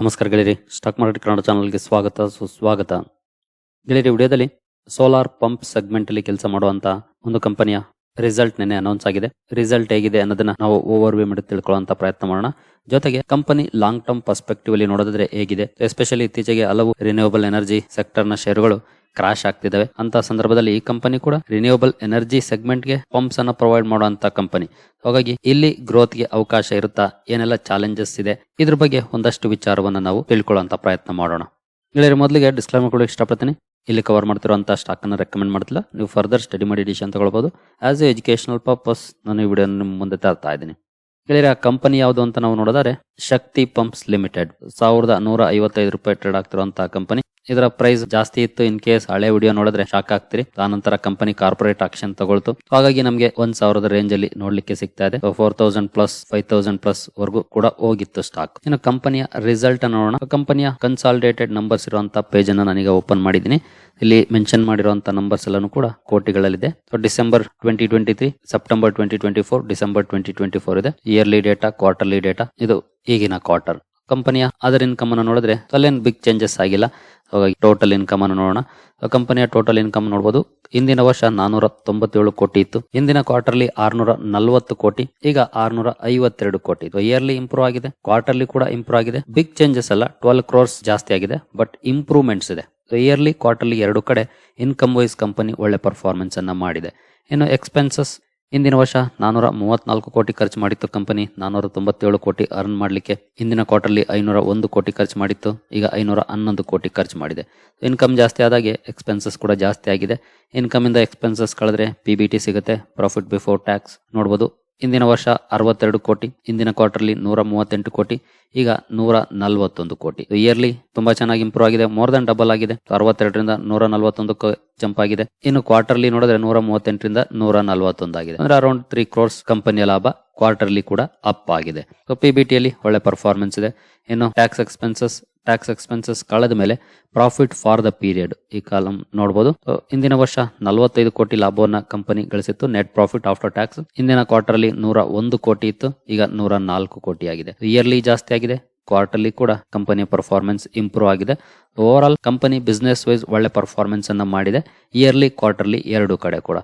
ನಮಸ್ಕಾರ ಗೆಳೆಯರಿ. Stock market Kannada ಚಾನಲ್ಗೆ ಸ್ವಾಗತ, ಸುಸ್ವಾಗತ. ಗೆಳೆಯರಿ, ವಿಡಿಯೋದಲ್ಲಿ ಸೋಲಾರ್ ಪಂಪ್ ಸೆಗ್ಮೆಂಟ್ ಅಲ್ಲಿ ಕೆಲಸ ಮಾಡುವಂಥ ಒಂದು ಕಂಪನಿಯ ರಿಸಲ್ಟ್ ನಿನ್ನೆ ಅನೌನ್ಸ್ ಆಗಿದೆ. ರಿಸಲ್ಟ್ ಹೇಗಿದೆ ಅನ್ನೋದನ್ನ ನಾವು ಓವರ್ ವ್ಯೂ ಮಾಡಿ ತಿಳ್ಕೊಳ್ಳುವಂತ ಪ್ರಯತ್ನ ಮಾಡೋಣ. ಜೊತೆಗೆ ಕಂಪನಿ ಲಾಂಗ್ ಟರ್ಮ್ ಪರ್ಸ್ಪೆಕ್ಟಿವ್ ಅಲ್ಲಿ ನೋಡಿದ್ರೆ ಹೇಗಿದೆ. ಎಸ್ಪೆಷಲಿ ಇತ್ತೀಚೆಗೆ ಹಲವು ರಿನ್ಯೂವಬಲ್ ಎನರ್ಜಿ ಸೆಕ್ಟರ್ನ ಶೇರುಗಳು ಕ್ರಾಶ್ ಆಗ್ತಿದ್ದಾವೆ. ಅಂತ ಸಂದರ್ಭದಲ್ಲಿ ಈ ಕಂಪನಿ ಕೂಡ ರಿನ್ಯೂವಬಲ್ ಎನರ್ಜಿ ಸೆಗ್ಮೆಂಟ್ಗೆ ಪಂಪ್ಸ್ ಅನ್ನ ಪ್ರೊವೈಡ್ ಮಾಡುವಂತ ಕಂಪನಿ ಹಾಗಾಗಿ ಇಲ್ಲಿ ಗ್ರೋತ್ಗೆ ಅವಕಾಶ ಇರುತ್ತಾ? ಏನೆಲ್ಲ ಚಾಲೆಂಜಸ್ ಇದೆ? ಇದ್ರ ಬಗ್ಗೆ ಒಂದಷ್ಟು ವಿಚಾರವನ್ನು ನಾವು ತಿಳ್ಕೊಳ್ಳುವಂತ ಪ್ರಯತ್ನ ಮಾಡೋಣ. ಇಲ್ಲಿ ಮೊದಲಿಗೆ ಡಿಸ್ಕ್ಲೈಮರ್ ಕೊಡೋಕೆ ಇಷ್ಟಪಡ್ತೀನಿ. ಇಲ್ಲಿ ಕವರ್ ಮಾಡ್ತಿರುವಂಥ ಸ್ಟಾಕ್ ಅನ್ನ ರೆಕಮೆಂಡ್ ಮಾಡ್ತಿಲ್ಲ. ನೀವು ಫರ್ದರ್ ಸ್ಟಡಿ ಮಾಡಿ ಡಿಸಿಷನ್ ತಗೊಳ್ಬಹುದು ಆಸ್ ಎ ಎಜುಕೇಶನಲ್ ಪರ್ಪಸ್ ನಾನು ಈ ವಿಡಿಯೋ ನಿಮ್ಮ ಮುಂದೆ ತರ್ತಾ ಇದ್ದೀನಿ. ಗೆಳೆಯರೆ ಆ ಕಂಪನಿ ಯಾವುದು ಅಂತ ನಾವು ನೋಡಿದರೆ ಶಕ್ತಿ ಪಂಪ್ಸ್ ಲಿಮಿಟೆಡ್. ಸಾವಿರದ ನೂರ ಐವತ್ತೈದು ರೂಪಾಯಿ ಟ್ರೇಡ್ ಆಗ್ತಿರುವಂತಹ ಕಂಪನಿ ಇದರ ಪ್ರೈಸ್ ಜಾಸ್ತಿ ಇತ್ತು. ಇನ್ ಕೇಸ್ ಹಳೆ ವಿಡಿಯೋ ನೋಡಿದ್ರೆ ಶಾಕ್ ಆಗ್ತೀರಿ. ಆನಂತರ ಕಂಪನಿ ಕಾರ್ಪೊರೇಟ್ ಆಕ್ಷನ್ ತಗೊಳ್ತು. ಹಾಗಾಗಿ ನಮಗೆ ಒಂದ್ ಸಾವಿರದ ರೇಂಜ್ ಅಲ್ಲಿ ನೋಡ್ಲಿಕ್ಕೆ ಸಿಗ್ತಾ ಇದೆ. Four thousand plus five thousand plus ವರ್ಗೂ ಕೂಡ ಹೋಗಿತ್ತು ಸ್ಟಾಕ್ ಇನ್ನು ಕಂಪನಿಯ ರಿಸಲ್ಟ್ ನೋಡೋಣ. ಕಂಪನಿಯ ಕನ್ಸಾಲಿಡೇಟೆಡ್ ನಂಬರ್ಸ್ ಇರುವಂತಹ ಪೇಜ್ ಅನ್ನ ನಾನೀಗ ಓಪನ್ ಮಾಡಿದ್ದೀನಿ. ಇಲ್ಲಿ ಮೆನ್ಷನ್ ಮಾಡಿರುವಂತಹ ನಂಬರ್ಸ್ ಎಲ್ಲಾನು ಕೂಡ ಕೋಟಿಗಳಲ್ಲಿದೆ. December twenty twenty three September twenty twenty four December twenty twenty four ಇದೆ. ಇಯರ್ಲಿ ಡೇಟಾ ಕ್ವಾರ್ಟರ್ಲಿ ಡೇಟಾ ಇದು ಈಗಿನ ಕ್ವಾರ್ಟರ್ ಕಂಪನಿಯ ಅದರ್ ಇನ್ಕಮ್ ಅನ್ನು ನೋಡಿದ್ರೆ ಅಲ್ಲೇನು ಬಿಗ್ ಚೇಂಜಸ್ ಆಗಿಲ್ಲ. ಹಾಗಾಗಿ ಟೋಟಲ್ ಇನ್ಕಮ್ ಅನ್ನು ನೋಡೋಣ. ಕಂಪನಿಯ ಟೋಟಲ್ ಇನ್ಕಮ್ ನೋಡಬಹುದು ಇಂದಿನ ವರ್ಷ ನಾನೂರ ತೊಂಬತ್ತೇಳು ಕೋಟಿ ಇತ್ತು. ಇಂದಿನ ಕ್ವಾರ್ಟರ್ಲಿ ಆರ್ನೂರ ನಲ್ವತ್ತು ಕೋಟಿ. ಈಗ ಆರ್ನೂರ ಐವತ್ತೆರಡು ಕೋಟಿ ಇದು ಇಯರ್ಲಿ ಇಂಪ್ರೂವ್ ಆಗಿದೆ. ಕ್ವಾರ್ಟರ್ಲಿ ಕೂಡ ಇಂಪ್ರೂವ್ ಆಗಿದೆ. ಬಿಗ್ ಚೇಂಜಸ್ ಅಲ್ಲ ಟ್ವೆಲ್ ಕ್ರೋರ್ಸ್ ಜಾಸ್ತಿ ಆಗಿದೆ. ಬಟ್ ಇಂಪ್ರೂವ್ಮೆಂಟ್ಸ್ ಇದೆ. ಇಯರ್ಲಿ ಕ್ವಾರ್ಟರ್ಲಿ ಎರಡು ಕಡೆ ಇನ್ಕಮ್ ವೈಸ್ ಕಂಪನಿ ಒಳ್ಳೆ ಪರ್ಫಾರ್ಮೆನ್ಸ್ ಅನ್ನ ಮಾಡಿದೆ. ಇನ್ನು ಎಕ್ಸ್ಪೆನ್ಸಸ್ ಇಂದಿನ ವರ್ಷ ನಾನೂರ ಮೂವತ್ನಾಲ್ಕು ಕೋಟಿ ಖರ್ಚು ಮಾಡಿತ್ತು ಕಂಪನಿ ನಾನೂರ ತೊಂಬತ್ತೇಳು ಕೋಟಿ ಅರ್ನ್ ಮಾಡಲಿಕ್ಕೆ. ಇಂದಿನ ಕ್ವಾರ್ಟರ್ಲಿ ಐನೂರ ಒಂದು ಕೋಟಿ ಖರ್ಚು ಮಾಡಿತ್ತು, ಈಗ ಐನೂರ ಹನ್ನೊಂದು ಕೋಟಿ ಖರ್ಚು ಮಾಡಿದೆ. ಇನ್ಕಮ್ ಜಾಸ್ತಿ ಆದಾಗೆ ಎಕ್ಸ್ಪೆನ್ಸಸ್ ಕೂಡ ಜಾಸ್ತಿ ಆಗಿದೆ. ಇನ್ಕಮ್ ಇಂದ ಎಕ್ಸ್ಪೆನ್ಸಸ್ ಕಳೆದ್ರೆ ಪಿ ಬಿ ಟಿ ಸಿಗುತ್ತೆ ಪ್ರಾಫಿಟ್ ಬಿಫೋರ್ ಟ್ಯಾಕ್ಸ್ ನೋಡಬಹುದು ಇಂದಿನ ವರ್ಷ ಅರವತ್ತೆರಡು ಕೋಟಿ, ಇಂದಿನ ಕ್ವಾರ್ಟರ್ಲಿ ನೂರ ಮೂವತ್ತೆಂಟು ಕೋಟಿ, ಈಗ ನೂರ ನಲವತ್ತೊಂದು ಕೋಟಿ. ಇಯರ್ಲಿ ತುಂಬಾ ಚೆನ್ನಾಗಿ ಇಂಪ್ರೂವ್ ಆಗಿದೆ ಮೋರ್ ದನ್ ಡಬಲ್ ಆಗಿದೆ. ಅರವತ್ತೆರಡರಿಂದ ನೂರ ನಲವತ್ತೊಂದಕ್ಕೆ ಜಂಪ್ ಆಗಿದೆ. ಇನ್ನು ಕ್ವಾರ್ಟರ್ಲಿ ನೋಡಿದ್ರೆ ನೂರ ಮೂವತ್ತೆಂಟರಿಂದ ನೂರ ನಲವತ್ತೊಂದು ಆಗಿದೆ ಅಂದ್ರೆ ಅರೌಂಡ್ ತ್ರೀ ಕ್ರೋರ್ಸ್ ಕಂಪನಿಯ ಲಾಭ ಕ್ವಾರ್ಟರ್ಲಿ ಕೂಡ ಅಪ್ ಆಗಿದೆ. ಪಿ ಬಿ ಟಿಯಲ್ಲಿ ಒಳ್ಳೆ ಪರ್ಫಾರ್ಮೆನ್ಸ್ ಇದೆ. ಇನ್ನು ಟ್ಯಾಕ್ಸ್ ಎಕ್ಸ್ಪೆನ್ಸಸ್ ಟ್ಯಾಕ್ಸ್ ಎಕ್ಸ್ಪೆನ್ಸಸ್ ಕಳೆದ ಮೇಲೆ ಪ್ರಾಫಿಟ್ ಫಾರ್ ದ ಪೀರಿಯಡ್ ಈ ಕಾಲಂ ನೋಡಬಹುದು ಇಂದಿನ ವರ್ಷ ನಲವತ್ತೈದು ಕೋಟಿ ಲಾಭವನ್ನ ಕಂಪನಿ ಗಳಿಸಿತ್ತು. ನೆಟ್ ಪ್ರಾಫಿಟ್ ಆಫ್ಟರ್ ಟ್ಯಾಕ್ಸ್ ಇಂದಿನ ಅಲ್ಲಿ ನೂರ ಒಂದು ಕೋಟಿ ಇತ್ತು. ಈಗ ನೂರ ನಾಲ್ಕು ಕೋಟಿ ಆಗಿದೆ. ಇಯರ್ಲಿ ಜಾಸ್ತಿ ಆಗಿದೆ. ಕ್ವಾರ್ಟರ್ಲಿ ಕೂಡ ಕಂಪನಿಯ ಪರ್ಫಾರ್ಮೆನ್ಸ್ ಇಂಪ್ರೂವ್ ಆಗಿದೆ. Overall company business wise ಒಳ್ಳೆ ಪರ್ಫಾರ್ಮೆನ್ಸ್ ಅನ್ನ ಮಾಡಿದೆ. ಇಯರ್ಲಿ ಕ್ವಾರ್ಟರ್ಲಿ ಎರಡು ಕಡೆ ಕೂಡ.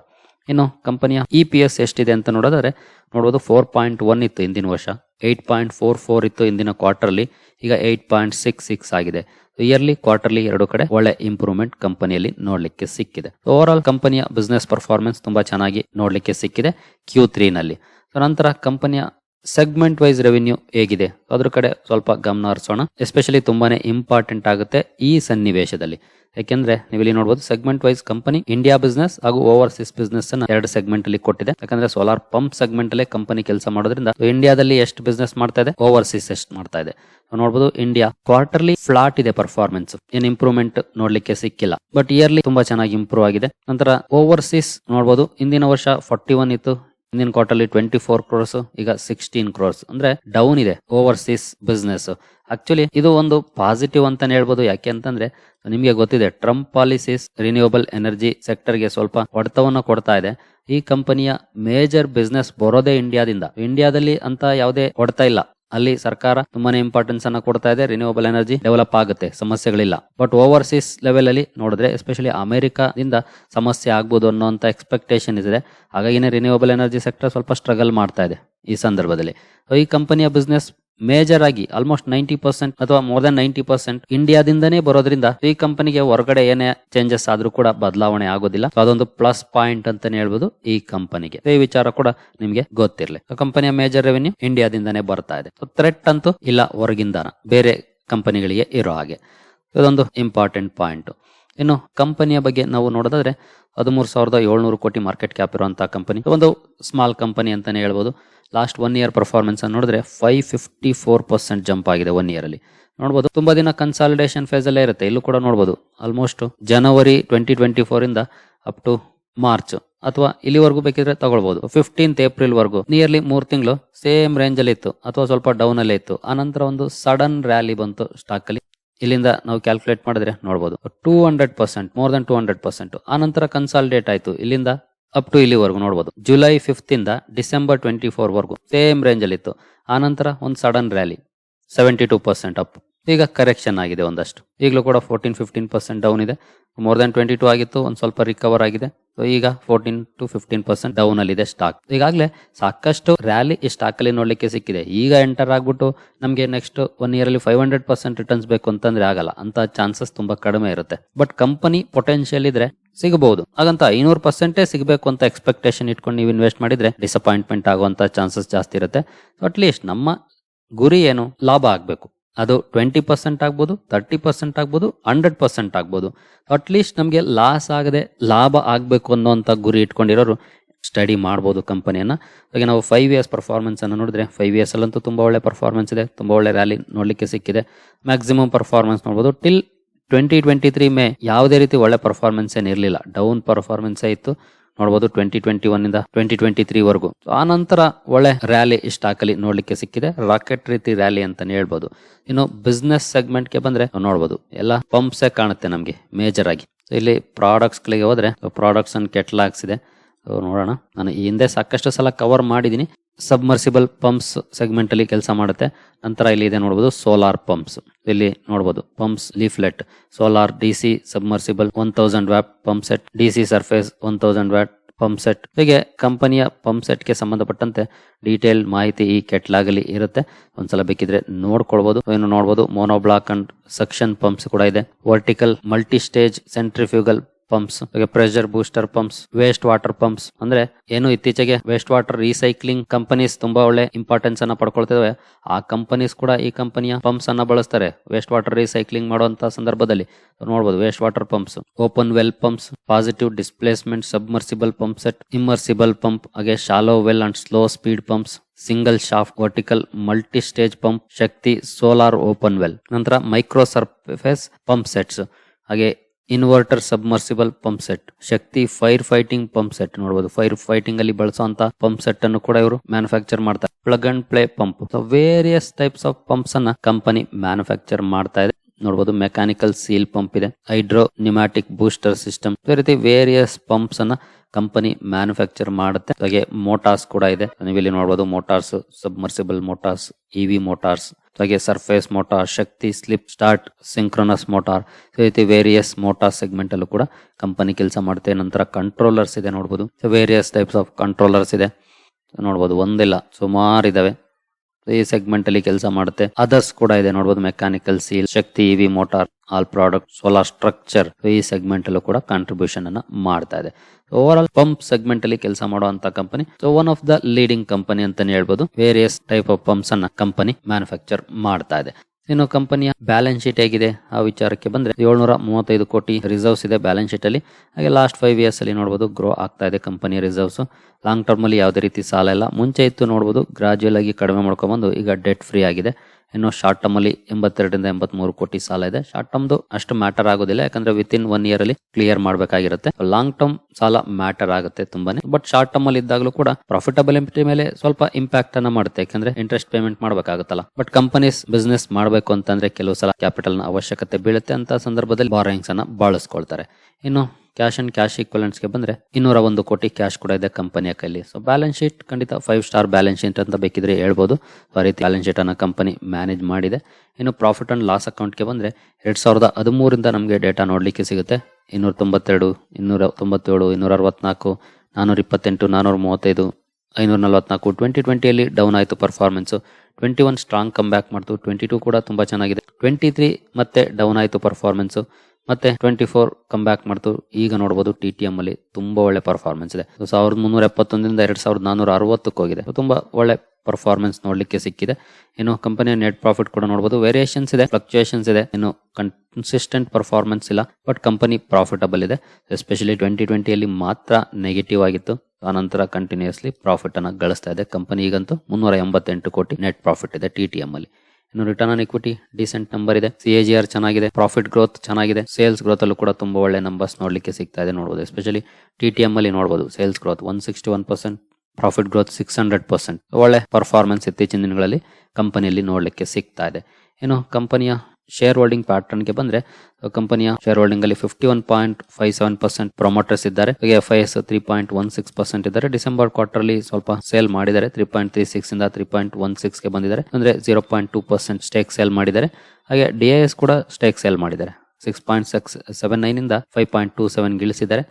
ಇನ್ನು ಕಂಪನಿಯ ಇ ಪಿ ಎಸ್ ಎಷ್ಟಿದೆ ಅಂತ ನೋಡೋದಾದ್ರೆ ನೋಡಬಹುದು ಫೋರ್ ಪಾಯಿಂಟ್ ಒನ್ ಇತ್ತು ಇಂದಿನ ವರ್ಷ. ಏಟ್ ಪಾಯಿಂಟ್ ಫೋರ್ ಫೋರ್ ಇತ್ತು ಇಂದಿನ ಕ್ವಾರ್ಟರ್ಲಿ ಈಗ ಏಯ್ಟ್ ಪಾಯಿಂಟ್ ಸಿಕ್ಸ್ ಸಿಕ್ಸ್ ಆಗಿದೆ. ಇಯರ್ಲಿ ಕ್ವಾರ್ಟರ್ಲಿ ಎರಡು ಕಡೆ ಒಳ್ಳೆ ಇಂಪ್ರೂವ್ಮೆಂಟ್ ಕಂಪನಿಯಲ್ಲಿ ನೋಡಲಿಕ್ಕೆ ಸಿಕ್ಕಿದೆ. ಓವರ್ ಆಲ್ ಕಂಪನಿಯ ಬಿಸ್ನೆಸ್ ಪರ್ಫಾರ್ಮೆನ್ಸ್ ತುಂಬಾ ಚೆನ್ನಾಗಿ ನೋಡಲಿಕ್ಕೆ ಸಿಕ್ಕಿದೆ ಕ್ಯೂ ತ್ರೀನಲ್ಲಿ ನಂತರ ಕಂಪನಿಯ ಸೆಗ್ಮೆಂಟ್ ವೈಸ್ ರೆವಿನ್ಯೂ ಹೇಗಿದೆ? ಅದ್ರ ಕಡೆ ಸ್ವಲ್ಪ ಗಮನ ಹರಿಸೋಣ. ಎಸ್ಪೆಷಲಿ ತುಂಬಾನೇ ಇಂಪಾರ್ಟೆಂಟ್ ಆಗುತ್ತೆ ಈ ಸನ್ನಿವೇಶದಲ್ಲಿ. ಯಾಕೆಂದ್ರೆ ನೀವು ಇಲ್ಲಿ ನೋಡಬಹುದು segment wise company India business ಹಾಗೂ ಓವರ್ಸೀಸ್ ಬಿಸ್ನೆಸ್ ಅನ್ನ ಎರಡು ಸೆಗ್ಮೆಂಟ್ ಅಲ್ಲಿ ಕೊಟ್ಟಿದೆ. ಯಾಕಂದ್ರೆ ಸೋಲಾರ್ ಪಂಪ್ ಸೆಗ್ಮೆಂಟ್ ಅಲ್ಲೇ ಕಂಪನಿ ಕೆಲಸ ಮಾಡೋದ್ರಿಂದ ಇಂಡಿಯಾದಲ್ಲಿ ಎಷ್ಟು ಬಿಸ್ನೆಸ್ ಮಾಡ್ತಾ ಇದೆ? ಓವರ್ಸೀಸ್ ಎಷ್ಟು ಮಾಡ್ತಾ ಇದೆ? ನೋಡಬಹುದು ಇಂಡಿಯಾ ಕ್ವಾರ್ಟರ್ಲಿ ಫ್ಲಾಟ್ ಇದೆ ಪರ್ಫಾರ್ಮೆನ್ಸ್ ಏನ್ ಇಂಪ್ರೂವ್ಮೆಂಟ್ ನೋಡ್ಲಿಕ್ಕೆ ಸಿಕ್ಕಿಲ್ಲ. ಬಟ್ ಇಯರ್ಲಿ ತುಂಬಾ ಚೆನ್ನಾಗಿ ಇಂಪ್ರೂವ್ ಆಗಿದೆ. ನಂತರ ಓವರ್ಸೀಸ್ ನೋಡಬಹುದು ಇಂದಿನ ವರ್ಷ ಫಾರ್ಟಿ ಒನ್ ಇತ್ತು. ಇಂದಿನ ಕ್ವಾರ್ಟರ್ಲಿ ಟ್ವೆಂಟಿ ಫೋರ್ ಕ್ರೋರ್ಸ್ ಈಗ ಸಿಕ್ಸ್ಟೀನ್ ಕ್ರೋರ್ಸ್ ಅಂದ್ರೆ ಡೌನ್ ಇದೆ ಓವರ್ಸೀಸ್ ಬಿಸ್ನೆಸ್ ಆಕ್ಚುಲಿ ಇದು ಒಂದು ಪಾಸಿಟಿವ್ ಅಂತಾನೆ ಹೇಳ್ಬೋದು. ಯಾಕೆ ಅಂತಂದ್ರೆ, ನಿಮಗೆ ಗೊತ್ತಿದೆ ಟ್ರಂಪ್ ಪಾಲಿಸೀಸ್ ರಿನ್ಯೂವಬಲ್ ಎನರ್ಜಿ ಸೆಕ್ಟರ್ಗೆ ಸ್ವಲ್ಪ ಹೊಡೆತವನ್ನು ಕೊಡ್ತಾ ಇದೆ. ಈ ಕಂಪನಿಯ ಮೇಜರ್ ಬಿಸ್ನೆಸ್ ಬರೋದೇ ಇಂಡಿಯಾದಿಂದ ಇಂಡಿಯಾದಲ್ಲಿ ಅಂತ ಯಾವುದೇ ಹೊಡ್ತಾ ಇಲ್ಲ. ಅಲ್ಲಿ ಸರ್ಕಾರ ತುಂಬಾನೇ ಇಂಪಾರ್ಟೆನ್ಸ್ ಅನ್ನ ಕೊಡ್ತಾ ಇದೆ. ರಿನ್ಯೂವಬಲ್ ಎನರ್ಜಿ ಡೆವಲಪ್ ಆಗುತ್ತೆ. ಸಮಸ್ಯೆಗಳಿಲ್ಲ. ಬಟ್ ಓವರ್ಸೀಸ್ ಲೆವೆಲ್ ಅಲ್ಲಿ ನೋಡಿದ್ರೆ ಎಸ್ಪೆಷಲಿ ಅಮೆರಿಕಾದಿಂದ ಸಮಸ್ಯೆ ಆಗ್ಬೋದು ಅನ್ನೋಂತ ಎಕ್ಸ್ಪೆಕ್ಟೇಷನ್ ಇದೆ ಹಾಗಾಗಿನೇ ರಿನ್ಯೂವಬಲ್ ಎನರ್ಜಿ ಸೆಕ್ಟರ್ ಸ್ವಲ್ಪ ಸ್ಟ್ರಗಲ್ ಮಾಡ್ತಾ ಇದೆ ಈ ಸಂದರ್ಭದಲ್ಲಿ. ಈ ಕಂಪನಿಯ ಬಿಸ್ನೆಸ್ ಮೇಜರ್ ಆಗಿ ಆಲ್ಮೋಸ್ಟ್ ನೈಂಟಿ ಪರ್ಸೆಂಟ್ ಅಥವಾ ಮೋರ್ ದನ್ ನೈಂಟಿ ಪರ್ಸೆಂಟ್ ಇಂಡಿಯಾದಿಂದನೇ ಬರೋದ್ರಿಂದ ಈ ಕಂಪನಿಗೆ ಹೊರಗಡೆ ಏನೇ ಚೇಂಜಸ್ ಆದ್ರೂ ಕೂಡ ಬದಲಾವಣೆ ಆಗೋದಿಲ್ಲ. ಅದೊಂದು ಪ್ಲಸ್ ಪಾಯಿಂಟ್ ಅಂತಾನೆ ಹೇಳ್ಬೋದು ಈ ಕಂಪನಿಗೆ ಈ ವಿಚಾರ ಕೂಡ ನಿಮ್ಗೆ ಗೊತ್ತಿರಲಿ. ಕಂಪನಿಯ ಮೇಜರ್ ರೆವೆನ್ಯೂ ಇಂಡಿಯಾದಿಂದನೇ ಬರ್ತಾ ಇದೆ. ಥ್ರೆಟ್ ಅಂತೂ ಇಲ್ಲ ಹೊರಗಿಂದ ಬೇರೆ ಕಂಪನಿಗಳಿಗೆ ಇರೋ ಹಾಗೆ. ಇದೊಂದು ಇಂಪಾರ್ಟೆಂಟ್ ಪಾಯಿಂಟ್ ಇನ್ನು ಕಂಪನಿಯ ಬಗ್ಗೆ ನಾವು ನೋಡೋದಾದ್ರೆ ಹದಿಮೂರು ಸಾವಿರದ ಏಳ್ನೂರು ಕೋಟಿ ಮಾರ್ಕೆಟ್ ಕ್ಯಾಪ್ ಇರುವಂತಹ ಕಂಪನಿ ಒಂದು ಸ್ಮಾಲ್ ಕಂಪನಿ ಅಂತಾನೆ ಹೇಳ್ಬೋದು. ಲಾಸ್ಟ್ ಒನ್ ಇಯರ್ ಪರ್ಫಾರ್ಮೆನ್ಸ್ ಅನ್ನು ನೋಡಿದ್ರೆ five fifty four percent jump ಆಗಿದೆ ಒನ್ ಇಯರ್ ಅಲ್ಲಿ. ನೋಡಬಹುದು ತುಂಬಾ ದಿನ ಕನ್ಸಾಲಿಡೇಷನ್ ಫೇಸ್ ಅಲ್ಲೇ ಇರುತ್ತೆ. ಇಲ್ಲೂ ಕೂಡ ನೋಡಬಹುದು almost January twenty twenty four ಇಂದ ಅಪ್ ಟು ಮಾರ್ಚ್ ಅಥವಾ ಇಲ್ಲಿವರೆಗೂ ಬೇಕಿದ್ರೆ ತಗೊಳ್ಬಹುದು ಫಿಫ್ಟೀನ್ತ್ ಏಪ್ರಿಲ್ ವರೆಗೂ ನಿಯರ್ಲಿ ಮೂರು ತಿಂಗಳು ಸೇಮ್ ರೇಂಜ್ ಅಲ್ಲಿ ಇತ್ತು. ಅಥವಾ ಸ್ವಲ್ಪ ಡೌನ್ ಅಲ್ಲೇ ಇತ್ತು. ಆನಂತರ ಒಂದು ಸಡನ್ ರ್ಯಾಲಿ ಬಂತು ಸ್ಟಾಕ್ ಅಲ್ಲಿ. ಇಲ್ಲಿಂದ ನಾವು ಕ್ಯಾಲ್ಕುಲೇಟ್ ಮಾಡಿದ್ರೆ ನೋಡಬಹುದು two hundred percent more than two hundred percent ಆನಂತರ ಕನ್ಸಾಲಿಡೇಟ್ ಆಯ್ತು. ಇಲ್ಲಿಂದ ಅಪ್ ಟು ಇಲ್ಲಿವರೆಗೂ ನೋಡಬಹುದು ಜುಲೈ ಫಿಫ್ತ್ ಇಂದ ಡಿಸೆಂಬರ್ ಟ್ವೆಂಟಿ ಫೋರ್ ವರೆಗೂ ಸೇಮ್ ರೇಂಜ್ ಅಲ್ಲಿ ಇತ್ತು. ಆನಂತರ ಒಂದು sudden rally seventy two percent up ಈಗ ಕರೆಕ್ಷನ್ ಆಗಿದೆ ಒಂದಷ್ಟು. ಈಗಲೂ ಕೂಡ ಫೋರ್ಟೀನ್ ಫಿಫ್ಟೀನ್ ಪರ್ಸೆಂಟ್ ಡೌನ್ ಇದೆ. ಮೋರ್ ದನ್ ಟ್ವೆಂಟಿ ಟೂ ಆಗಿತ್ತು, ಒಂದು ಸ್ವಲ್ಪ ರಿಕವರ್ ಆಗಿದೆ. ಸೊ ಈಗ fourteen to fifteen percent down ಅಲ್ಲಿ ಇದೆ ಸ್ಟಾಕ್ ಈಗಾಗಲೇ ಸಾಕಷ್ಟು ರ್ಯಾಲಿ ಈ ಸ್ಟಾಕ್ ಅಲ್ಲಿ ನೋಡ್ಲಿಕ್ಕೆ ಸಿಕ್ಕಿದೆ. ಈಗ ಎಂಟರ್ ಆಗ್ಬಿಟ್ಟು ನಮಗೆ ನೆಕ್ಸ್ಟ್ ಒನ್ ಇಯರ್ ಅಲ್ಲಿ ಫೈವ್ ಹಂಡ್ರೆಡ್ ಪರ್ಸೆಂಟ್ ರಿಟರ್ನ್ಸ್ ಬೇಕು ಅಂತಂದ್ರೆ ಆಗಲ್ಲ. ಅಂತ ಚಾನ್ಸಸ್ ತುಂಬಾ ಕಡಿಮೆ ಇರುತ್ತೆ. ಬಟ್ ಕಂಪನಿ ಪೊಟೆನ್ಶಿಯಲ್ ಇದ್ರೆ ಸಿಗಬಹುದು. ಹಾಗಂತ ಐನೂರು ಪರ್ಸೆಂಟೇ ಸಿಗಬೇಕು ಅಂತ ಎಕ್ಸ್ಪೆಕ್ಟೇಷನ್ ಇಟ್ಕೊಂಡು ನೀವು ಇನ್ವೆಸ್ಟ್ ಮಾಡಿದ್ರೆ ಡಿಸಪಾಯಿಂಟ್ಮೆಂಟ್ ಆಗುವಂತ ಚಾನ್ಸಸ್ ಜಾಸ್ತಿ ಇರುತ್ತೆ. ಅಟ್ ಲೀಸ್ಟ್ ನಮ್ಮ ಗುರಿ ಏನು? ಲಾಭ ಆಗಬೇಕು. ಅದು ಟ್ವೆಂಟಿ ಪರ್ಸೆಂಟ್ ಆಗ್ಬೋದು ತರ್ಟಿ ಪರ್ಸೆಂಟ್ ಆಗ್ಬೋದು ಹಂಡ್ರೆಡ್ ಪರ್ಸೆಂಟ್ ಆಗ್ಬೋದು. ಅಟ್ ಲೀಸ್ಟ್ ನಮಗೆ ಲಾಸ್ ಆಗದೆ ಲಾಭ ಆಗಬೇಕು ಅನ್ನೋಂಥ ಗುರಿ ಇಟ್ಕೊಂಡಿರೋರು ಸ್ಟಡಿ ಮಾಡ್ಬೋದು ಕಂಪನಿಯನ್ನು ಹಾಗೆ ನಾವು ಫೈವ್ ಇಯರ್ಸ್ ಪರ್ಫಾರ್ಮೆನ್ಸನ್ನು ನೋಡಿದ್ರೆ ಫೈವ್ ಇಯರ್ಸ್ ಅಲ್ಲಂತೂ ತುಂಬಾ ಒಳ್ಳೆ ಪರ್ಫಾರ್ಮೆನ್ಸ್ ಇದೆ, ತುಂಬ ಒಳ್ಳೆ ರ್ಯಾಲಿ ನೋಡಲಿಕ್ಕೆ ಸಿಕ್ಕಿದೆ. ಮ್ಯಾಕ್ಸಿಮಮ್ ಪರ್ಫಾರ್ಮೆನ್ಸ್ ನೋಡ್ಬೋದು. Till twenty twenty three May ಯಾವುದೇ ರೀತಿ ಒಳ್ಳೆ ಪರ್ಫಾರ್ಮೆನ್ಸ್ ಏನಿರಲಿಲ್ಲ. ಡೌನ್ ಪರ್ಫಾರ್ಮೆನ್ಸೇ ಇತ್ತು. ನೋಡಬಹುದು ಟ್ವೆಂಟಿ ಟ್ವೆಂಟಿ ಒನ್ ಇಂದ ಟ್ವೆಂಟಿ ಟ್ವೆಂಟಿ ತ್ರೀ ವರೆಗೂ ಆ ನಂತರ ಒಳ್ಳೆ ರ್ಯಾಲಿ ಹಾಕಲಿ ನೋಡ್ಲಿಕ್ಕೆ ಸಿಕ್ಕಿದೆ. ರಾಕೆಟ್ ರೀತಿ ರ್ಯಾಲಿ ಅಂತಾನೆ ಹೇಳ್ಬಹುದು ಇನ್ನು ಬಿಸ್ನೆಸ್ ಸೆಗ್ಮೆಂಟ್ಗೆ ಬಂದ್ರೆ ನೋಡಬಹುದು ಎಲ್ಲ ಪಂಪ್ಸೇ ಕಾಣುತ್ತೆ ನಮಗೆ ಮೇಜರ್ ಆಗಿ. ಇಲ್ಲಿ ಪ್ರಾಡಕ್ಟ್ಸ್ ಗಳಿಗೆ ಹೋದ್ರೆ ಪ್ರಾಡಕ್ಟ್ಸ್ ಅಂಡ್ ಕೆಟ್ಲಾಗ್ಸಿದೆ. ನೋಡೋಣ. ನಾನು ಈ ಹಿಂದೆ ಸಾಕಷ್ಟು ಸಲ ಕವರ್ ಮಾಡಿದ್ದೀನಿ. ಸಬ್ಮರ್ಸಿಬಲ್ ಪಂಪ್ಸ್ ಸೆಗ್ಮೆಂಟ್ ಅಲ್ಲಿ ಕೆಲಸ ಮಾಡುತ್ತೆ. ನಂತರ ಇಲ್ಲಿ ಇದೆ ನೋಡಬಹುದು ಸೋಲಾರ್ ಪಂಪ್ಸ್. ಇಲ್ಲಿ ನೋಡಬಹುದು pumps, leaflet, solar DC submersible one thousand watt pump set, D C surface one thousand watt pump set. ಹೀಗೆ ಕಂಪನಿಯ ಪಂಪ್ ಸೆಟ್ಗೆ ಸಂಬಂಧಪಟ್ಟಂತೆ ಡೀಟೇಲ್ ಮಾಹಿತಿ ಈ ಕೆಟ್ಲಾಗಲಿ ಇರುತ್ತೆ. ಒಂದ್ಸಲ ಬೇಕಿದ್ರೆ ನೋಡ್ಕೊಳ್ಬಹುದು ಏನು ನೋಡಬಹುದು ಮೋನೋಬ್ಲಾಕ್ ಅಂಡ್ ಸಕ್ಷನ್ ಪಂಪ್ಸ್ ಕೂಡ ಇದೆ. Vertical multi stage centrifugal pumps pressure booster pumps waste water pumps ಅಂದ್ರೆ ಏನು ಇತ್ತೀಚೆಗೆ ವೇಸ್ಟ್ ವಾಟರ್ ರೀಸೈಕ್ಲಿಂಗ್ ಕಂಪನೀಸ್ ತುಂಬಾ ಒಳ್ಳೆ ಇಂಪಾರ್ಟೆನ್ಸ್ ಅನ್ನ ಪಡ್ಕೊಳ್ತಿದಾವೆ. ಆ ಕಂಪನೀಸ್ ಕೂಡ ಈ ಕಂಪನಿಯ ಪಂಪ್ಸ್ ಅನ್ನ ಬಳಸ್ತಾರೆ. ವೇಸ್ಟ್ ವಾಟರ್ ರೀಸೈಕ್ಲಿಂಗ್ ಮಾಡುವಂತ ಸಂದರ್ಭದಲ್ಲಿ ನೋಡಬಹುದು waste water pumps open well pumps positive displacement submersible pump set immersible pump ಹಾಗೆ shallow well and slow speed pumps single shaft vertical multi stage pump Shakti solar open well ನಂತರ micro surface pump sets ಹಾಗೆ inverter submersible pump set. Shakti fire fighting pump set ನೋಡಬಹುದು fire fighting ಅಲ್ಲಿ ಬಳಸುವಂತ pump set ಅನ್ನು ಕೂಡ ಇವರು manufacture ಮಾಡ್ತಾರೆ. Plug and play pump. Various types of pumps ಅನ್ನ ಕಂಪನಿ ಮ್ಯಾನುಫ್ಯಾಕ್ಚರ್ ಮಾಡ್ತಾ ಇದೆ. ನೋಡಬಹುದು ಮೆಕ್ಯಾನಿಕಲ್ ಸೀಲ್ ಪಂಪ್ ಇದೆ ಹೈಡ್ರೋ ನಿಮ್ಯಾಟಿಕ್ ಬೂಸ್ಟರ್ ಸಿಸ್ಟಮ್ ಅದೇ ರೀತಿ ವೇರಿಯಸ್ ಪಂಪ್ಸ್ ಅನ್ನ ಕಂಪನಿ ಮ್ಯಾನುಫ್ಯಾಕ್ಚರ್ ಮಾಡುತ್ತೆ. ಹಾಗೆ ಮೋಟಾರ್ಸ್ ಕೂಡ ಇದೆ. ನೀವು ಇಲ್ಲಿ ನೋಡಬಹುದು motors submersible motors EV motors ಹಾಗೆ surface motor Shakti slip start synchronous motor ರೀತಿ ವೇರಿಯಸ್ ಮೋಟಾರ್ ಸೆಗ್ಮೆಂಟ್ ಅಲ್ಲೂ ಕೂಡ ಕಂಪನಿ ಕೆಲಸ ಮಾಡುತ್ತೆ. ನಂತರ ಕಂಟ್ರೋಲರ್ಸ್ ಇದೆ ನೋಡಬಹುದು ವೇರಿಯಸ್ ಟೈಪ್ಸ್ ಆಫ್ ಕಂಟ್ರೋಲರ್ಸ್ ಇದೆ. ನೋಡಬಹುದು ಒಂದಿಲ್ಲ, ಸುಮಾರು ಇದಾವೆ. ಈ ಸೆಗ್ಮೆಂಟ್ ಅಲ್ಲಿ ಕೆಲಸ ಮಾಡುತ್ತೆ. ಅದರ್ಸ್ ಕೂಡ ಇದೆ ನೋಡಬಹುದು mechanical seal Shakti EV motor all product solar structure ಈ ಸೆಗ್ಮೆಂಟ್ ಅಲ್ಲೂ ಕೂಡ ಕಾಂಟ್ರಿಬ್ಯೂಷನ್ ಅನ್ನ ಮಾಡ್ತಾ ಇದೆ. ಓವರ್ ಆಲ್ ಪಂಪ್ ಸೆಗ್ಮೆಂಟ್ ಅಲ್ಲಿ ಕೆಲಸ ಮಾಡುವಂತ company so one of the leading company ಅಂತಾನೆ ಹೇಳ್ಬೋದು. ವೇರಿಯಸ್ ಟೈಪ್ ಆಫ್ ಪಂಪ್ಸ್ ಅನ್ನ ಕಂಪನಿ ಮ್ಯಾನುಫ್ಯಾಕ್ಚರ್ ಮಾಡ್ತಾ ಇದೆ. ಇನ್ನು ಕಂಪನಿಯ ಬ್ಯಾಲೆನ್ಸ್ ಶೀಟ್ ಹೇಗಿದೆ ಆ ವಿಚಾರಕ್ಕೆ ಬಂದ್ರೆ ಏಳ್ನೂರ ಮೂವತ್ತೈದು ಕೋಟಿ ರಿಸರ್ವ್ಸ್ ಇದೆ ಬ್ಯಾಲೆನ್ಸ್ ಶೀಟ್ ಅಲ್ಲಿ. ಹಾಗೆ ಲಾಸ್ಟ್ ಫೈವ್ ಇಯರ್ಸ್ ಅಲ್ಲಿ ನೋಡಬಹುದು ಗ್ರೋ ಆಗ್ತಾ ಇದೆ ಕಂಪನಿಯ ರಿಸರ್ವ್ಸ್ ಲಾಂಗ್ ಟರ್ಮ್ ಅಲ್ಲಿ ಯಾವುದೇ ರೀತಿ ಸಾಲ ಇಲ್ಲ. ಮುಂಚೆ ಇತ್ತು ನೋಡಬಹುದು ಗ್ರಾಜುಯಲ್ ಆಗಿ ಕಡಿಮೆ ಮಾಡ್ಕೊಂಡ್ಬಂದು ಈಗ ಡೆಟ್ ಫ್ರೀ ಆಗಿದೆ. ಇನ್ನು ಶಾರ್ಟ್ ಟರ್ಮ್ ಅಲ್ಲಿ ಎಂಬತ್ತೆರಡರಿಂದ ಎಂಬತ್ಮೂರು ಕೋಟಿ ಸಾಲ ಇದೆ. ಶಾರ್ಟ್ ಟರ್ಮ್ದು ಅಷ್ಟು ಮ್ಯಾಟರ್ ಆಗೋದಿಲ್ಲ, ಯಾಕಂದ್ರೆ ವಿತ್ ಇನ್ ಒನ್ ಇಯರ್ ಅಲ್ಲಿ ಕ್ಲಿಯರ್ ಮಾಡಬೇಕಾಗಿರುತ್ತೆ. ಲಾಂಗ್ ಟರ್ಮ್ ಸಾಲ ಮ್ಯಾಟರ್ ಆಗುತ್ತೆ ತುಂಬಾನೇ. ಬಟ್ ಶಾರ್ಟ್ ಟರ್ಮ್ ಅಲ್ಲಿ ಇದ್ದಾಗಲೂ ಕೂಡ ಪ್ರಾಫಿಟಬಿಲಿಟಿ ಮೇಲೆ ಸ್ವಲ್ಪ ಇಂಪ್ಯಾಕ್ಟ್ ಅನ್ನ ಮಾಡುತ್ತೆ, ಯಾಕಂದ್ರೆ ಇಂಟ್ರೆಸ್ಟ್ ಪೇಮೆಂಟ್ ಮಾಡಬೇಕಾಗುತ್ತಲ್ಲ. ಬಟ್ ಕಂಪನೀಸ್ ಬಿಸ್ನೆಸ್ ಮಾಡಬೇಕು ಅಂತಂದ್ರೆ ಕೆಲವು ಸಲ ಕ್ಯಾಪಿಟಲ್ನ ಅವಶ್ಯಕತೆ ಬೀಳುತ್ತೆ ಅಂತ ಸಂದರ್ಭದಲ್ಲಿ ಬಾರೋಯಿಂಗ್ಸ್ ಅನ್ನ ಬಳಸ್ಕೊಳ್ತಾರೆ. ಇನ್ನು ಕ್ಯಾಶ್ ಅಂಡ್ ಕ್ಯಾಶ್ ಈಕ್ವಲೆಂಟ್ಸ್ಗೆ ಬಂದರೆ ಇನ್ನೂರ ಒಂದು ಕೋಟಿ ಕ್ಯಾಶ್ ಕೂಡ ಇದೆ ಕಂಪನಿಯ ಕೈಲಿ. ಸೊ ಬ್ಯಾಲೆನ್ಸ್ ಶೀಟ್ ಖಂಡಿತ ಫೈವ್ ಸ್ಟಾರ್ ಬ್ಯಾಲೆನ್ಸ್ ಶೀಟ್ ಅಂತ ಬೇಕಿದ್ರೆ ಹೇಳ್ಬೋದು. ಆ ರೀತಿ ಬ್ಯಾಲೆನ್ಸ್ ಶೀಟ್ ಅನ್ನ ಕಂಪನಿ ಮ್ಯಾನೇಜ್ ಮಾಡಿದೆ. ಇನ್ನು ಪ್ರಾಫಿಟ್ ಅಂಡ್ ಲಾಸ್ ಅಕೌಂಟ್ಗೆ ಬಂದರೆ ಎರಡ್ ಸಾವಿರದ ಹದಿಮೂರಿಂದ ನಮಗೆ ಡೇಟಾ ನೋಡಲಿಕ್ಕೆ ಸಿಗುತ್ತೆ. ಇನ್ನೂರ ತೊಂಬತ್ತೆರಡು ಇನ್ನೂರ ತೊಂಬತ್ತೇಳು ಇನ್ನೂರ ಅರವತ್ನಾಲ್ಕು ನಾನೂರ ಇಪ್ಪತ್ತೆಂಟು ನಾನ್ನೂರ ಮೂವತ್ತೈದು ಐನೂರ ನಲವತ್ನಾಲ್ಕು ಟ್ವೆಂಟಿ ಟ್ವೆಂಟಿಯಲ್ಲಿ ಡೌನ್ ಆಯಿತು performance twenty one strong come back ಮಾಡ್ತು. ಟ್ವೆಂಟಿ ಟೂ ಕೂಡ ತುಂಬ ಚೆನ್ನಾಗಿದೆ. ಟ್ವೆಂಟಿ ತ್ರೀ ಮತ್ತೆ ಡೌನ್ ಆಯಿತು ಪರ್ಫಾರ್ಮೆನ್ಸ್ ಮತ್ತೆ ಟ್ವೆಂಟಿ ಫೋರ್ ಕಮ್ ಬ್ಯಾಕ್ ಮಾಡ್ತು. ಈಗ ನೋಡಬಹುದು ಟಿ ಟಿ ಎಂ ಅಲ್ಲಿ ತುಂಬಾ ಒಳ್ಳೆ ಪರ್ಫಾರ್ಮೆನ್ಸ್ ಇದೆ. ಸಾವಿರದ ಮುನ್ನೂರ ಎಪ್ಪತ್ತೊಂದರಿಂದ ಎರಡ್ ಸಾವಿರದ ನಾನೂರ ಅರವತ್ತಕ್ಕೆ ಹೋಗಿದೆ. ತುಂಬಾ ಒಳ್ಳೆ ಪರ್ಫಾರ್ಮೆನ್ಸ್ ನೋಡ್ಲಿಕ್ಕೆ ಸಿಕ್ಕಿದೆ. ಇನ್ನು ಕಂಪನಿಯ ನೆಟ್ ಪ್ರಾಫಿಟ್ ಕೂಡ ನೋಡಬಹುದು ವೇರಿಯೇಷನ್ಸ್ ಇದೆ ಫ್ಲಕ್ಚುಯೇಷನ್ಸ್ ಇದೆ. ಇನ್ನು ಕನ್ಸಿಸ್ಟೆಂಟ್ ಪರ್ಫಾರ್ಮೆನ್ಸ್ ಇಲ್ಲ ಬಟ್ ಕಂಪನಿ ಪ್ರಾಫಿಟಬಲ್ ಇದೆ. ಎಸ್ಪೆಷಲಿ ಟ್ವೆಂಟಿ ಟ್ವೆಂಟಿಯಲ್ಲಿ ಮಾತ್ರ ನೆಗೆಟಿವ್ ಆಗಿತ್ತು. ಆನಂತರ ಕಂಟಿನ್ಯೂಸ್ಲಿ ಪ್ರಾಫಿಟ್ ಅನ್ನ ಗಳಿಸ್ತಾ ಇದೆ. ಕಂಪನಿ ಈಗಂತೂ ಮುನ್ನೂರ ಎಂಬತ್ತೆಂಟು ಕೋಟಿ ನೆಟ್ ಪ್ರಾಫಿಟ್ ಇದೆ ಟಿ ಟಿ ಎಂ ಅಲ್ಲಿ. ಇನ್ನು return on equity decent number ಇದೆ. ಸಿ ಎ ಜಿ ಆರ್ ಚೆನ್ನಾಗಿದೆ. ಪ್ರಾಫಿಟ್ ಗ್ರೋತ್ ಚೆನ್ನಾಗಿದೆ. ಸೇಲ್ಸ್ ಗ್ರೋತ್ ಅಲ್ಲೂ ಕೂಡ ತುಂಬಾ ಒಳ್ಳೆ ನಂಬರ್ಸ್ ನೋಡ್ಲಿಕ್ಕೆ ಸಿಗ್ತಾ ಇದೆ ನೋಡಬಹುದು ಎಸ್ಪೆಷಲಿ ಟಿ ಟಿ ಎಂ ಅಲ್ಲಿ ನೋಡಬಹುದು sales growth one sixty one percent profit growth six hundred percent ಒಳ್ಳೆ ಪರ್ಫಾರ್ಮೆನ್ಸ್ ಇತ್ತೀಚಿನ ದಿನಗಳಲ್ಲಿ ಕಂಪನಿಯಲ್ಲಿ ನೋಡ್ಲಿಕ್ಕೆ ಸಿಗ್ತಾ ಇದೆ. ಏನು ಕಂಪನಿಯ ಶೇರ್ ಹೋಲ್ಡಿಂಗ್ ಪ್ಯಾಟರ್ನ್ಗೆ ಬಂದ್ರೆ ಕಂಪನಿಯ ಶೇರ್ ಹೋಲ್ಡಿಂಗ್ ಅಲ್ಲಿ fifty one point five seven percent promoters ಇದ್ದಾರೆ. ಹಾಗೆ F I S three point one six percent ಇದ್ದಾರೆ. ಡಿಸೆಂಬರ್ ಕ್ವಾರ್ಟರ್ ಅಲ್ಲಿ ಸ್ವಲ್ಪ ಸೇಲ್ ಮಾಡಿದ್ದಾರೆ. ತ್ರೀ ಪಾಯಿಂಟ್ ತ್ರೀ ಸಿಕ್ಸ್ ಇಂದ ತ್ರೀ ಪಾಯಿಂಟ್ ಒನ್ ಸಿಕ್ಸ್ಗೆ ಬಂದಿದ್ದಾರೆ. ಅಂದ್ರೆ zero point two percent stake sale ಮಾಡಿದ್ದಾರೆ. ಹಾಗೆ ಡಿ ಐ ಎಸ್ ಕೂಡ ಸ್ಟೇಕ್ ಸೇಲ್ ಮಾಡಿದ್ದಾರೆ. Six point six seven nine ಇಂದ ಫೈವ್ ಪಾಯಿಂಟ್ ಟೂ ಸೆವೆನ್ ಗಿಳಿಸಿದ್ದಾರೆ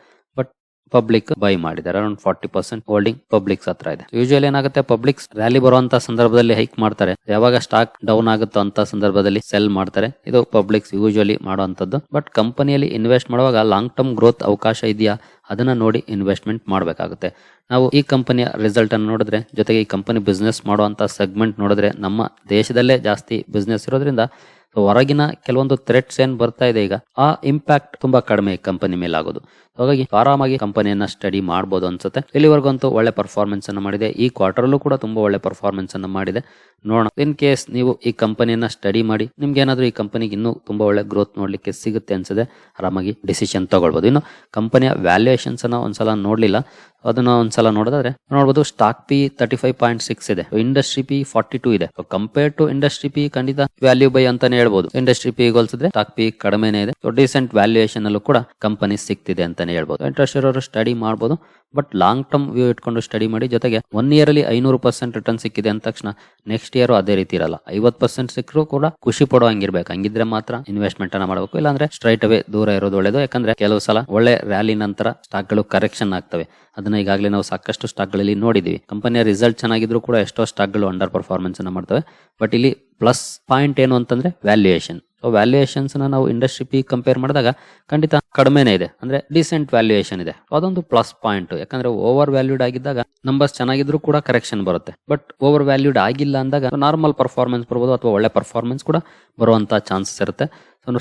ಪಬ್ಲಿಕ್ ಬೈ ಮಾಡಿದ್ದಾರೆ. Around forty percent holding publics ಹತ್ರ ಇದೆ. ಯೂಶುವಲ್ ಏನಾಗುತ್ತೆ? ಪಬ್ಲಿಕ್ಸ್ ರ್ಯಾಲಿ ಬರುವಂತ ಸಂದರ್ಭದಲ್ಲಿ ಹೈಕ್ ಮಾಡ್ತಾರೆ. ಯಾವಾಗ ಸ್ಟಾಕ್ ಡೌನ್ ಆಗುತ್ತೋ ಅಂತ ಸಂದರ್ಭದಲ್ಲಿ ಸೆಲ್ ಮಾಡ್ತಾರೆ. ಇದು ಪಬ್ಲಿಕ್ಸ್ ಯೂಶುವಲಿ ಮಾಡುವಂತದ್ದು ಬಟ್ ಕಂಪನಿಯಲ್ಲಿ ಇನ್ವೆಸ್ಟ್ ಮಾಡುವಾಗ ಲಾಂಗ್ ಟರ್ಮ್ ಗ್ರೋತ್ ಅವಕಾಶ ಇದೆಯಾ? ಅದನ್ನ ನೋಡಿ ಇನ್ವೆಸ್ಟ್ಮೆಂಟ್ ಮಾಡಬೇಕಾಗುತ್ತೆ. ನಾವು ಈ ಕಂಪನಿಯ ರಿಸಲ್ಟ್ ಅನ್ನು ನೋಡಿದ್ರೆ, ಜೊತೆಗೆ ಈ ಕಂಪನಿ ಬಿಸ್ನೆಸ್ ಮಾಡುವಂತ ಸೆಗ್ಮೆಂಟ್ ನೋಡಿದ್ರೆ, ನಮ್ಮ ದೇಶದಲ್ಲೇ ಜಾಸ್ತಿ ಬಿಸ್ನೆಸ್ ಇರೋದ್ರಿಂದ ಸೊ ಹೊರಗಿನ ಕೆಲವೊಂದು ಥ್ರೆಟ್ಸ್ ಏನ್ ಬರ್ತಾ ಇದೆ ಈಗ, ಆ ಇಂಪ್ಯಾಕ್ಟ್ ತುಂಬಾ ಕಡಿಮೆ ಕಂಪನಿ ಮೇಲೆ ಆಗೋದು ಹಾಗಾಗಿ ಆರಾಮಾಗಿ ಕಂಪನಿಯನ್ನ ಸ್ಟಡಿ ಮಾಡಬಹುದು ಅನ್ಸುತ್ತೆ. ಇಲ್ಲಿವರೆಗೂ ಅಂತೂ ಒಳ್ಳೆ ಪರ್ಫಾರ್ಮೆನ್ಸ್ ಅನ್ನು ಮಾಡಿದೆ. ಈ ಕ್ವಾರ್ಟರ್ಲ್ಲೂ ಕೂಡ ತುಂಬಾ ಒಳ್ಳೆ ಪರ್ಫಾರ್ಮೆನ್ಸ್ ಅನ್ನು ಮಾಡಿದೆ. ನೋಡೋಣ. ಇನ್ ಕೇಸ್ ನೀವು ಈ ಕಂಪನಿಯನ್ನ ಸ್ಟಡಿ ಮಾಡಿ ನಿಮ್ಗೆ ಏನಾದ್ರೂ ಈ ಕಂಪನಿಗೆ ಇನ್ನೂ ತುಂಬಾ ಒಳ್ಳೆ ಗ್ರೋತ್ ನೋಡ್ಲಿಕ್ಕೆ ಸಿಗುತ್ತೆ ಅನ್ಸದೆ ಆರಾಮಾಗಿ ಡಿಸಿಷನ್ ತಗೊಳ್ಬಹುದು ಇನ್ನು ಕಂಪನಿಯ ವ್ಯಾಲ್ಯೂಯೇಷನ್ಸ್ ಅನ್ನ ಒಂದ್ಸಲ ನೋಡ್ಲಿಲ್ಲ. ಅದನ್ನ ಒಂದ್ಸಲ ನೋಡಿದ್ರೆ ನೋಡಬಹುದು stock P thirty five point six ಇದೆ ಇಂಡಸ್ಟ್ರಿ ಪಿ ಫಾರ್ಟಿ ಟೂ ಇದೆ ಕಂಪೇರ್ ಟು ಇಂಡಸ್ಟ್ರಿ ಪಿ ಖಂಡಿತ ವ್ಯಾಲ್ಯೂ ಬೈ ಅಂತಾನೆ ಹೇಳ್ಬಹುದು ಇಂಡಸ್ಟ್ರಿ ಪಿ ಹೋಲಿಸಿದ್ರೆ ಸ್ಟಾಕ್ ಪಿ ಕಡಿಮೆನೇ ಇದೆ. ಸೊ ಡಿಸೆಂಟ್ ವ್ಯಾಲ್ಯೂಯೇಷನ್ ಅಲ್ಲೂ ಕೂಡ ಕಂಪನಿ ಸಿಕ್ತಿದೆ ಅಂತಾನೆ ಹೇಳ್ಬಹುದು ಇಂಟ್ರೆಸ್ಟ್ ಇರೋರು ಸ್ಟಡಿ ಮಾಡಬಹುದು ಬಟ್ ಲಾಂಗ್ ಟರ್ಮ್ ವ್ಯೂ ಇಟ್ಕೊಂಡು ಸ್ಟಡಿ ಮಾಡಿ, ಜೊತೆಗೆ ಒನ್ ಇಯರ್ ಅಲ್ಲಿ ಐನೂರು ಪರ್ಸೆಂಟ್ ರಿಟರ್ನ್ ಸಿಕ್ಕಿದೆ ಅಂದ ತಕ್ಷಣ ನೆಕ್ಸ್ಟ್ ಇಯರ್ ಅದೇ ರೀತಿ ಇರಲ್ಲ. ಐವತ್ ಪರ್ಸೆಂಟ್ ಸಿಕ್ಕರೂ ಕೂಡ ಖುಷಿ ಪಡೋ ಹಂಗಿರ್ಬೇಕು. ಹಂಗಿದ್ರೆ ಮಾತ್ರ ಇನ್ವೆಸ್ಟ್ಮೆಂಟ್ ಅನ್ನ ಮಾಡಬೇಕು. ಇಲ್ಲಾಂದ್ರೆ ಸ್ಟ್ರೈಟ್ ಅವೇ ದೂರ ಇರೋದು ಒಳ್ಳೇದು. ಯಾಕಂದ್ರೆ ಕೆಲವು ಸಲ ಒಳ್ಳೆ ರ್ಯಾಲಿ ನಂತರ ಸ್ಟಾಕ್ಗಳು ಕರೆಕ್ಷನ್ ಆಗ್ತವೆ. ಅದನ್ನ ಈಗಾಗಲೇ ನಾವು ಸಾಕಷ್ಟು ಸ್ಟಾಕ್ಗಳಲ್ಲಿ ನೋಡಿದೀವಿ. ಕಂಪನಿಯ ರಿಸಲ್ಟ್ ಚೆನ್ನಾಗಿದ್ರು ಕೂಡ ಎಷ್ಟೋ ಸ್ಟಾಕ್ಗಳು ಅಂಡರ್ ಪರ್ಫಾರ್ಮೆನ್ಸ್ ಅನ್ನ ಮಾಡ್ತವೆ. ಬಟ್ ಇಲ್ಲಿ ಪ್ಲಸ್ ಪಾಯಿಂಟ್ ಏನು ಅಂತಂದ್ರೆ ವ್ಯಾಲ್ಯೂಯೇಷನ್ ಸೊ ವ್ಯಾಲ್ಯೂಯೇಷನ್ಸ್ನ ನಾವು ಇಂಡಸ್ಟ್ರಿ ಪಿ ಕಂಪೇರ್ ಮಾಡಿದಾಗ ಖಂಡಿತ ಕಡಿಮೆನೇ ಇದೆ. ಅಂದ್ರೆ ಡಿಸೆಂಟ್ ವ್ಯಾಲ್ಯೂಯೇಷನ್ ಇದೆ. ಅದೊಂದು ಪ್ಲಸ್ ಪಾಯಿಂಟ್ ಯಾಕಂದ್ರೆ ಓವರ್ ವ್ಯಾಲ್ಯೂಡ್ ಆಗಿದ್ದಾಗ ನಂಬರ್ಸ್ ಚೆನ್ನಾಗಿದ್ರು ಕೂಡ ಕರೆಕ್ಷನ್ ಬರುತ್ತೆ. ಬಟ್ ಓವರ್ ವ್ಯಾಲ್ಯೂಡ್ ಆಗಿಲ್ಲ ಅಂದಾಗ ನಾರ್ಮಲ್ ಪರ್ಫಾರ್ಮೆನ್ಸ್ ಬರ್ಬೋದು ಅಥವಾ ಒಳ್ಳೆ ಪರ್ಫಾರ್ಮೆನ್ಸ್ ಕೂಡ ಬರುವಂತ ಚಾನ್ಸಸ್ ಇರುತ್ತೆ.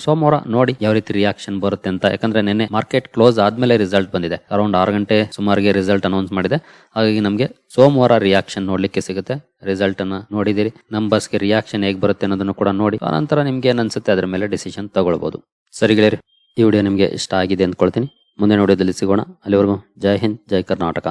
ಸೋಮವಾರ ನೋಡಿ ಯಾವ ರೀತಿ ರಿಯಾಕ್ಷನ್ ಬರುತ್ತೆ ಅಂತ. ಯಾಕಂದ್ರೆ ನಿನ್ನೆ ಮಾರ್ಕೆಟ್ ಕ್ಲೋಸ್ ಆದ್ಮೇಲೆ ರಿಸಲ್ಟ್ ಬಂದಿದೆ. ಅರೌಂಡ್ ಆರು ಗಂಟೆ ಸುಮಾರಿಗೆ ರಿಸಲ್ಟ್ ಅನೌನ್ಸ್ ಮಾಡಿದೆ. ಹಾಗಾಗಿ ನಮಗೆ ಸೋಮವಾರ ರಿಯಾಕ್ಷನ್ ನೋಡ್ಲಿಕ್ಕೆ ಸಿಗುತ್ತೆ. ರಿಸಲ್ಟ್ ಅನ್ನ ನೋಡಿದಿರಿ ನಂಬರ್ಸ್ಗೆ ರಿಯಾಕ್ಷನ್ ಹೇಗೆ ಬರುತ್ತೆ ಅನ್ನೋದನ್ನು ಕೂಡ ನೋಡಿ. ಆನಂತರ ನಿಮ್ಗೆ ಏನನ್ಸುತ್ತೆ ಅನ್ಸುತ್ತೆ ಅದ್ರ ಮೇಲೆ ಡಿಸಿಷನ್ ತಗೊಳ್ಬಹುದು ಸರಿ ಗೆಳೆಯರಿ, ಈ ವಿಡಿಯೋ ನಿಮಗೆ ಇಷ್ಟ ಆಗಿದೆ ಅಂದ್ಕೊಳ್ತೀನಿ. ಮುಂದಿನ ವಿಡಿಯೋದಲ್ಲಿ ಸಿಗೋಣ. ಅಲ್ಲಿವರೆಗೂ ಜೈ ಹಿಂದ್, ಜೈ ಕರ್ನಾಟಕ.